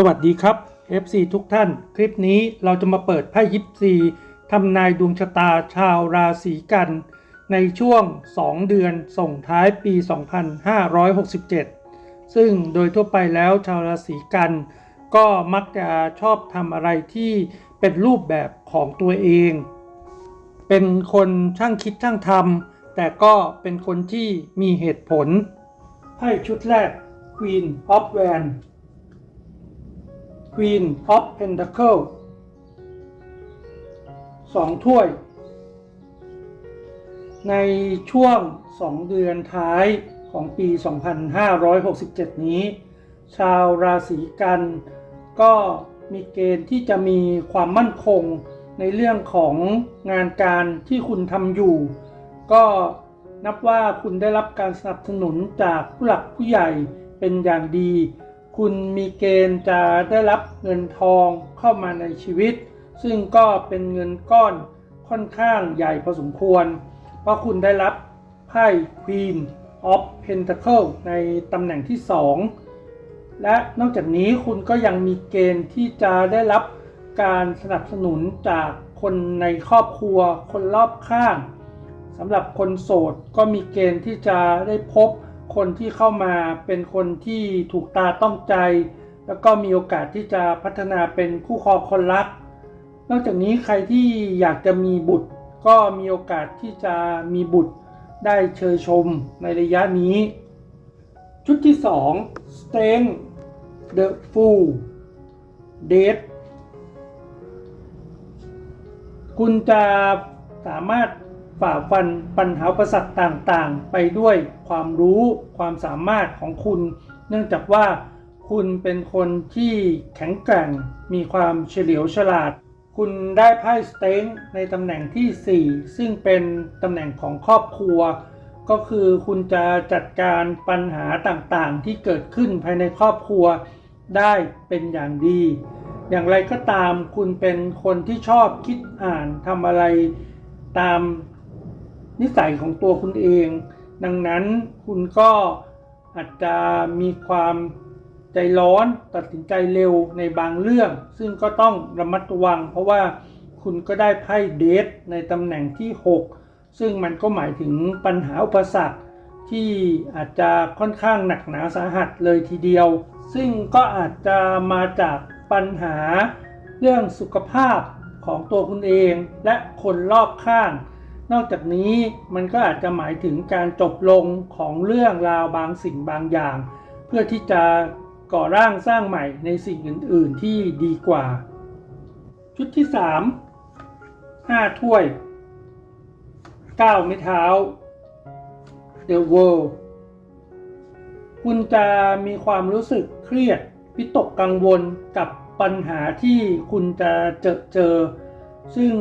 สวัสดีครับ FC ทุกท่าน คลิปนี้เราจะมาเปิดไพ่ยิปซีทำนายดวงชะตาชาวราศีกัน ในช่วง 2 เดือนส่งท้ายปี 2567 ซึ่งโดยทั่วไปแล้วชาวราศีกัน ก็มักจะชอบทำอะไรที่เป็นรูปแบบของตัวเอง เป็นคนช่างคิดช่างทำแต่ก็เป็นคนที่มีเหตุผลไพ่ชุดแรก Queen of Wands Queen of Pentacle สองถ้วย ในช่วง 2 เดือนท้ายของปี 2567 นี้ ชาวราศีกันก็มีเกณฑ์ที่จะมีความมั่นคงในเรื่องของงานการที่คุณทำอยู่ ก็นับว่าคุณได้รับการสนับสนุนจากผู้หลักผู้ใหญ่เป็นอย่างดี คุณมีเกณฑ์จะได้รับเงินทองเข้ามาในชีวิต ซึ่งก็เป็นเงินก้อนค่อนข้างใหญ่พอสมควร เพราะคุณได้รับไพ่ Queen of Pentacle ในตำแหน่งที่ 2 และนอกจากนี้คุณก็ยังมีเกณฑ์ที่จะได้รับการสนับสนุนจากคนในครอบครัว คนรอบข้างสำหรับคนโสดก็มีเกณฑ์ที่จะได้พบ คนที่เข้ามาเป็นคนที่ถูกตาต้องใจ แล้วก็มีโอกาสที่จะพัฒนาเป็นคู่ครองคนรัก นอกจากนี้ใครที่อยากจะมีบุตร ก็มีโอกาสที่จะมีบุตรได้เชยชมในระยะนี้ ชุดที่ 2 Strength The Fool Date คุณจะสามารถ ฝ่าฟันปัญหาประสักต่างๆ ไปด้วยความรู้ความสามารถของคุณ เนื่องจากว่าคุณเป็นคนที่แข็งแกร่ง มีความเฉลียวฉลาด คุณได้ไพ่สเต็งในตำแหน่งที่ 4 ซึ่งเป็นตำแหน่งของครอบครัว ก็คือคุณจะจัดการปัญหาต่างๆ ที่เกิดขึ้นภายในครอบครัวได้เป็นอย่างดี อย่างไรก็ตามคุณเป็นคนที่ชอบคิดอ่านทำอะไรตาม นิสัยของตัวคุณเอง ดังนั้นคุณก็อาจจะมีความใจร้อนตัดสินใจเร็วในบางเรื่อง ซึ่งก็ต้องระมัดระวัง เพราะว่าคุณก็ได้ไพ่เดทในตำแหน่งที่ 6 ซึ่งมันก็หมายถึงปัญหาอุปสรรคที่อาจจะค่อนข้างหนักหนาสาหัสเลยทีเดียว ซึ่งก็อาจจะมาจากปัญหาเรื่องสุขภาพของตัวคุณเองและคนรอบข้าง นอกจากนี้มันก็อาจจะหมายถึงการจบลงของเรื่องราวบางสิ่งบางอย่าง เพื่อที่จะก่อร่างสร้างใหม่ในสิ่งอื่น ๆ ที่ดีกว่า ชุดที่ 3 5 ถ้วย 9 ไม้เท้า The World คุณจะมีความรู้สึกเครียดวิตกกังวลกับปัญหาที่คุณจะเจอเจอ ซึ่ง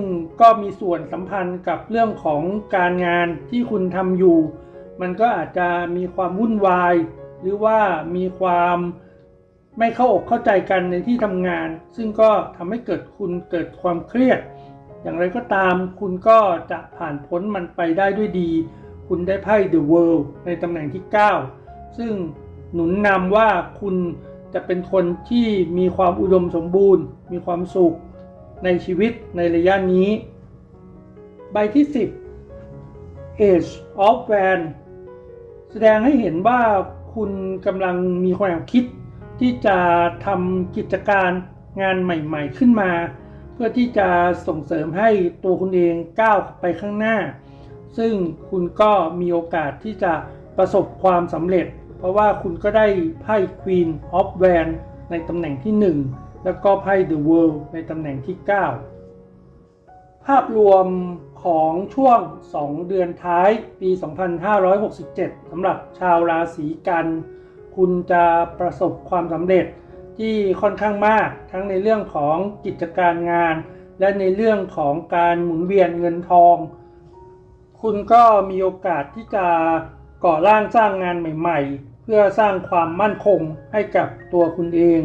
ก็มีส่วนสัมพันธ์กับเรื่องของการงานที่คุณทำอยู่ มันก็อาจจะมีความวุ่นวาย หรือว่ามีความไม่เข้าอกเข้าใจกันในที่ทำงาน ซึ่งก็ทำให้เกิดคุณเกิดความเครียด อย่างไรก็ตามคุณก็จะผ่านพ้นมันไปได้ด้วยดี คุณได้ไพ่ The World ในตำแหน่งที่ 9 ซึ่งหนุนนำว่าคุณจะเป็นคนที่มีความอุดมสมบูรณ์ มีความสุข ในชีวิตในระยะนี้ ใบที่ 10 Age of Van แสดงให้เห็นว่าคุณกำลังมีความคิดที่จะทำกิจการงานใหม่ๆขึ้นมา เพื่อที่จะส่งเสริมให้ตัวคุณเองก้าวไปข้างหน้า ซึ่งคุณก็มีโอกาสที่จะประสบความสำเร็จ เพราะว่าคุณก็ได้ไพ่ Queen of w a n ในตำแหน่งที่ 1 แล้วก็ไพ่ The World ในตำแหน่งที่ 9 ภาพรวมของช่วง 2 เดือนท้ายปี 2567สำหรับชาวราศีกัน คุณจะประสบความสำเร็จที่ค่อนข้างมากทั้งในเรื่องของกิจการงาน และในเรื่องของการหมุนเวียนเงินทอง คุณก็มีโอกาสที่จะก่อร่างสร้างงานใหม่ ๆ เพื่อสร้างความมั่นคงให้กับตัวคุณเอง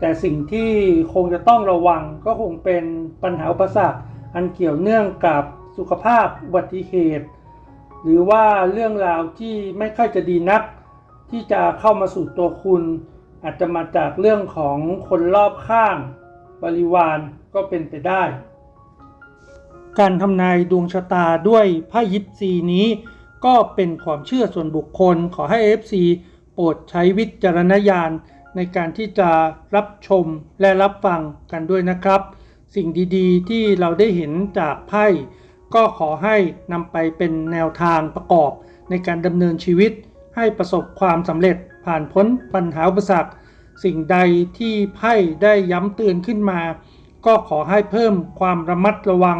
แต่สิ่งที่คงจะต้องระวังก็คงเป็นปัญหาอุปสรรคอันเกี่ยวเนื่องกับสุขภาพอุบัติเหตุ หรือว่าเรื่องราวที่ไม่ค่อยจะดีนัก ที่จะเข้ามาสู่ตัวคุณ อาจจะมาจากเรื่องของคนรอบข้าง บริวารก็เป็นไปได้ การทำนายดวงชะตาด้วยไพ่ยิปซีนี้ ก็เป็นความเชื่อส่วนบุคคลขอให้ FC โปรดใช้วิจารณญาณ ในการที่จะรับชมและรับฟังกันด้วยนะครับ สิ่งดีๆ ที่เราได้เห็นจากไพ่ก็ขอให้นำไปเป็นแนวทางประกอบในการดำเนินชีวิต ให้ประสบความสำเร็จผ่านพ้นปัญหาอุปสรรค สิ่งใดที่ไพ่ได้ย้ำเตือนขึ้นมา ก็ขอให้เพิ่มความระมัดระวัง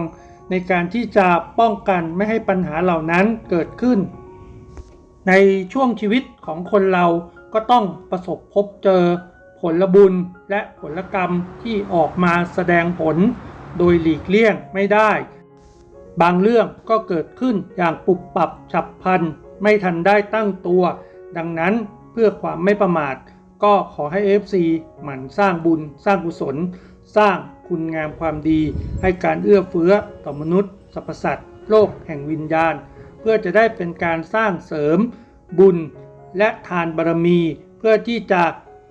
ในการที่จะป้องกันไม่ให้ปัญหาเหล่านั้นเกิดขึ้น ในช่วงชีวิตของคนเรา ก็ต้องประสบพบเจอผลบุญและผลกรรมที่ออกมาแสดงผลโดยหลีกเลี่ยงไม่ได้ บางเรื่องก็เกิดขึ้นอย่างปุบปับฉับพลัน ไม่ทันได้ตั้งตัว ดังนั้นเพื่อความไม่ประมาท ก็ขอให้ FC หมั่นสร้างบุญสร้างกุศล สร้างคุณงามความดี ให้การเอื้อเฟื้อต่อมนุษย์สรรพสัตว์โลกแห่งวิญญาณ เพื่อจะได้เป็นการสร้างเสริมบุญ และทานบารมี เพื่อที่จะ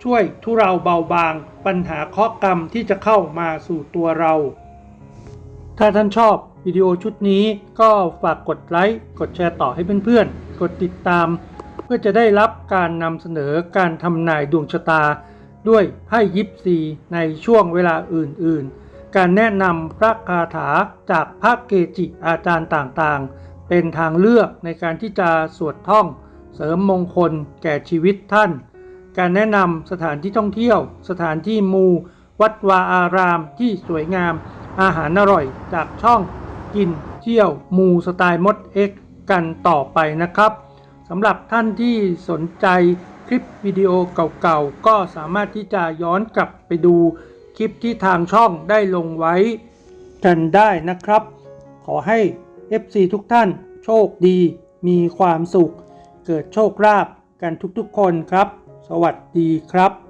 ช่วยทุเราเบาบาง ปัญหาเคราะห์กรรมที่จะเข้ามาสู่ตัวเรา ถ้าท่านชอบวิดีโอชุดนี้ก็ฝากกดไลค์กดแชร์ต่อให้เพื่อนๆ กดติดตาม เพื่อจะได้รับการนำเสนอการทำนายดวงชะตา ด้วยไพ่ยิปซีในช่วงเวลาอื่นๆ การแนะนำพระคาถาจากพระเกจิอาจารย์ต่างๆ เป็นทางเลือกในการที่จะสวดท่อง เสริมมงคลแก่ชีวิตท่าน การแนะนำสถานที่ท่องเที่ยว สถานที่มู วัดวาอารามที่สวยงาม อาหารอร่อยจากช่องกินเที่ยวมูสไตล์มดเอ็กกันต่อไปนะครับสำหรับท่านที่สนใจคลิปวิดีโอเก่าๆ ก็สามารถที่จะย้อนกลับไปดูคลิปที่ทางช่องได้ลงไว้กันได้นะครับ ขอให้ FC ทุกท่านโชคดี มีความสุข เกิดโชคลาภกันทุกๆคนครับ สวัสดีครับ